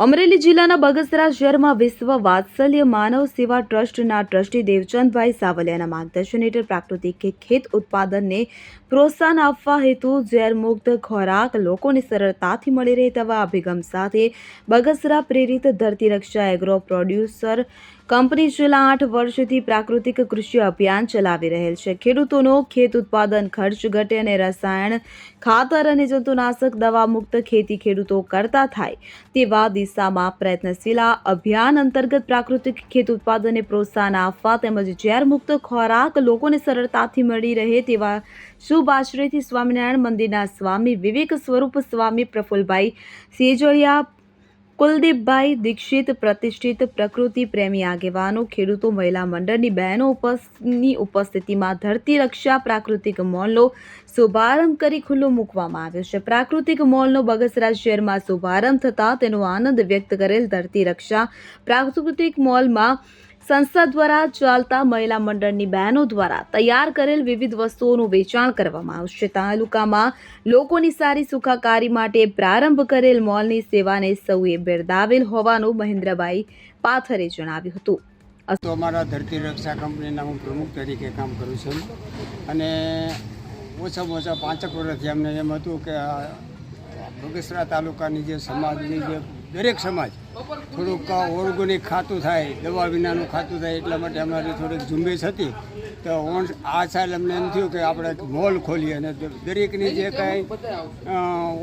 અમરેલી જિલ્લાના બગસરા શહેરમાં વિશ્વ વાત્સલ્ય માનવ સેવા ટ્રસ્ટના ટ્રસ્ટી દેવચંદભાઈ સાવલિયાના માર્ગદર્શન હેઠળ પ્રાકૃતિક ખેત ઉત્પાદનને પ્રોત્સાહન આપવા હેતુ ઝેરમુક્ત ખોરાક લોકોને સરળતાથી મળી રહે તેવા અભિગમ સાથે બગસરા પ્રેરિત ધરતી રક્ષા એગ્રો પ્રોડ્યુસર કંપની છેલ્લા આઠ વર્ષથી પ્રાકૃતિક કૃષિ અભિયાન ચલાવી રહેલ છે. ખેડૂતોનો ખેત ઉત્પાદન ખર્ચ ઘટે અને રસાયણ, ખાતર અને જંતુનાશક દવા મુક્ત ખેતી ખેડૂતો કરતા થાય તેવા દિશામાં પ્રયત્નશીલા અભિયાન અંતર્ગત પ્રાકૃતિક ખેત ઉત્પાદનને પ્રોત્સાહન આપવા તેમજ ઝેરમુક્ત ખોરાક લોકોને સરળતાથી મળી રહે તેવા શુભ આશ્રયથી સ્વામિનારાયણ મંદિરના સ્વામી વિવેક સ્વરૂપ સ્વામી પ્રફુલભાઈ સેજળિયા કુલદીપભાઈ દીક્ષિત પ્રતિષ્ઠિત પ્રકૃતિ પ્રેમી આગેવાનો, ખેડૂતો, મહિલા મંડળની બહેનો ઉપસ્થિતની ઉપસ્થિતિમાં ધરતી રક્ષા પ્રાકૃતિક મોલનો શુભારંભ કરી ખુલ્લો મૂકવામાં આવ્યો છે. પ્રાકૃતિક મોલનો બગસરા શહેરમાં શુભારંભ થતાં તેનો આનંદ વ્યક્ત કરેલ ધરતી રક્ષા પ્રાકૃતિક મોલમાં સંસ્થા દ્વારા ચાલતા મહિલા મંડળની બહેનો દ્વારા તૈયાર કરેલ વિવિધ વસ્તુઓનું વેચાણ કરવામાં આવશે. તાલુકામાં લોકોની સારી સુખાકારી માટે પ્રારંભ કરેલ મોલની સેવાને સૌએ બિરદાવેલ હોવાનું મહેન્દ્રભાઈ પાથરે જણાવ્યું હતું. અમારા ધરતી રક્ષા કંપનીના હું પ્રમુખ તરીકે કામ કરું છું. અને ઓછામાં ઓછા પાંચક વર્ષથી અમને એમ હતું કે બગસરા તાલુકાની જે સમાજની જે દરેક સમાજ. થોડુંક ઓર્ગોનિક ખાતું થાય, દવા વિનાનું ખાતું થાય, એટલા માટે અમારી થોડીક ઝુંબેશ હતી. તો ઓન આ સાલ અમને એમ થયું કે આપણે મોલ ખોલીએ અને દરેકની જે કાંઈ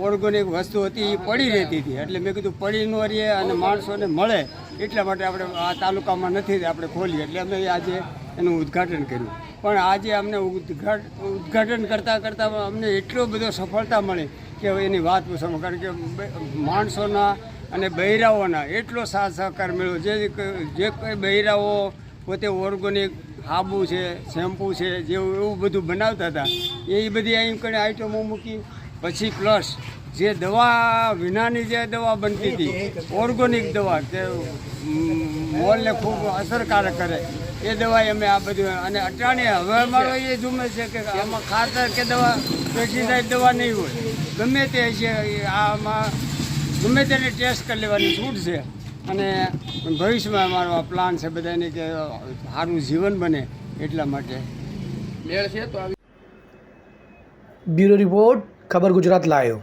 ઓર્ગોનિક વસ્તુ હતી એ પડી રહેતી હતી. એટલે મેં કીધું પડી ન રહીએ અને માણસોને મળે, એટલા માટે આપણે આ તાલુકામાં નથી આપણે ખોલીએ. એટલે અમે આજે એનું ઉદ્ઘાટન કર્યું. પણ આજે અમને ઉદ્ઘાટ ઉદ્ઘાટન કરતાં કરતાં અમને એટલો બધો સફળતા મળી કે એની વાત પૂછવામાં. કારણ કે માણસોના અને બૈરાઓના એટલો સાથ સહકાર મળ્યો. જે જે કોઈ બૈરાઓ પોતે ઓર્ગોનિક હાબુ છે, શેમ્પૂ છે જેવું એવું બધું બનાવતા હતા, એ બધી અહીં કણે આઈટમો મૂકી, પછી પ્લસ જે દવા, વિનાની જે દવા બનતી હતી, ઓર્ગોનિક દવા કે મોલને ખૂબ અસરકારક કરે, એ દવા અમે આ બધું અને અટાણે હવે અમારો એ જુમે છે કે આમાં ખાતર કે દવા, પેસ્ટિસાઇડ દવા નહીં હોય. ગમે તે છે આમાં ગમે તેને ટેસ્ટ કરી લેવાની છૂટ છે અને ભવિષ્યમાં અમારો આ પ્લાન છે બધાને કે સારું જીવન બને એટલા માટે. મેળ થયે તો બ્યુરો રિપોર્ટ ખબર ગુજરાત લાયો.